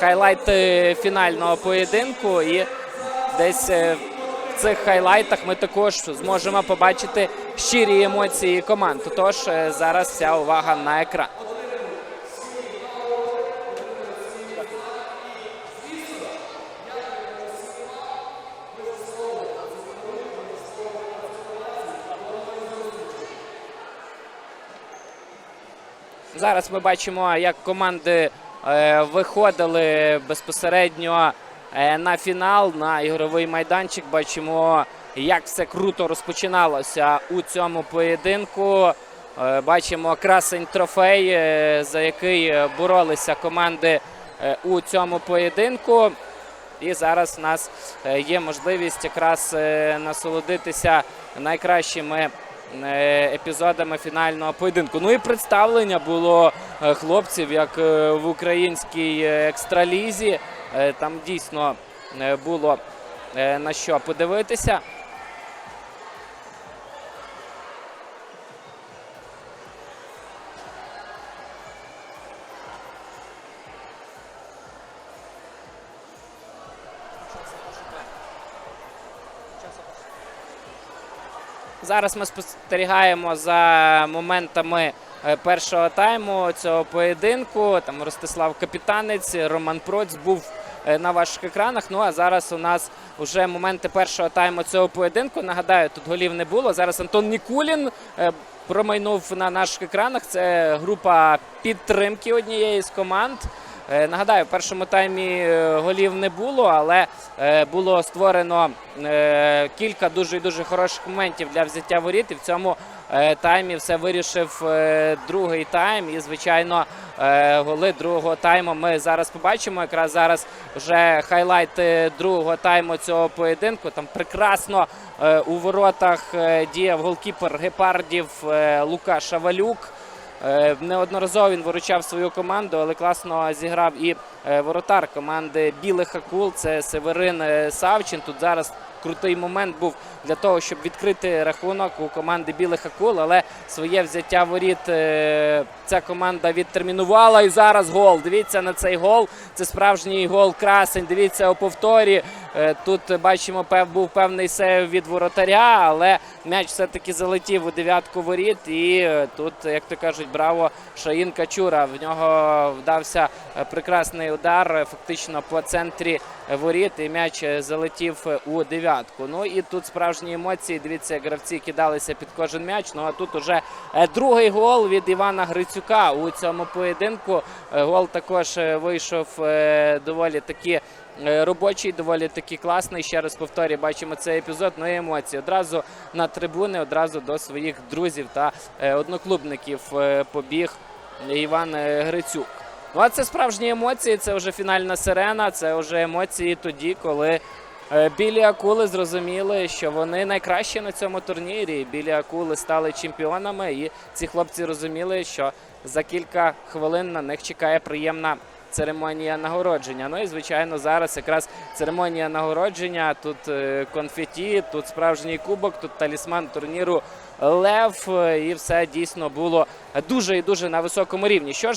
хайлайти фінального поєдинку. І десь е, в цих хайлайтах ми також зможемо побачити щирі емоції команд. Тож е, зараз вся увага на екран. Зараз ми бачимо, як команди виходили безпосередньо е, на фінал, на ігровий майданчик. Бачимо, як все круто розпочиналося у цьому поєдинку. Е, бачимо красень трофей, е, за який е, боролися команди е, у цьому поєдинку. І зараз у нас е, є можливість якраз е, насолодитися найкращими е, епізодами фінального поєдинку. Ну і представлення було е, хлопців, як е, в українській е, екстралізі. Е, Там дійсно е, було е, на що подивитися. Зараз ми спостерігаємо за моментами е, першого тайму цього поєдинку. Там Ростислав Капітанець, Роман Проць був е, на ваших екранах. Ну а зараз у нас вже моменти першого тайму цього поєдинку. Нагадаю, тут голів не було. Зараз Антон Нікулін е, промайнув на наших екранах. Це група підтримки однієї з команд. Е, Нагадаю, в першому таймі е, голів не було, але е, було створено кілька дуже і дуже хороших моментів для взяття воріт. І в цьому таймі все вирішив другий тайм. І, звичайно, голи другого тайму ми зараз побачимо. Якраз зараз вже хайлайти другого тайму цього поєдинку. Там прекрасно у воротах діяв голкіпер гепардів Лука Шавалюк. Е, Неодноразово він виручав свою команду, але класно зіграв і е, воротар команди Білих Акул. Це Северин е, Савчин. Тут зараз крутий момент був для того, щоб відкрити рахунок у команди Білих Акул. Але своє взяття воріт ця команда відтермінувала. І зараз гол. Дивіться на цей гол. Це справжній гол красень. Дивіться у повторі. Тут бачимо, був певний сейв від воротаря, але м'яч все-таки залетів у дев'ятку воріт. І тут, як то кажуть, браво Шаїн Качура. В нього вдався е, прекрасний удар, е, фактично по центрі воріт. І м'яч залетів у дев'ятку. Ну і тут справжні емоції. Дивіться, гравці кидалися під кожен м'яч. Ну а тут уже е, другий гол від Івана Грицюка у цьому поєдинку. Е, Гол також е, вийшов доволі таки робочий, доволі таки класний. Ще раз повторюю, бачимо цей епізод. Ну і емоції. Одразу на трибуни, одразу до своїх друзів та одноклубників побіг Іван Грицюк. Ну а це справжні емоції. Це вже фінальна сирена. Це вже емоції тоді, коли. е, Білі акули зрозуміли, що вони найкращі на цьому турнірі. Білі акули стали чемпіонами, і ці хлопці розуміли, що за кілька хвилин на них чекає приємна церемонія нагородження. Ну і звичайно, зараз якраз церемонія нагородження. Тут е, конфеті, тут справжній кубок, тут талісман турніру Лев. І все дійсно було дуже і дуже на високому рівні. Що ж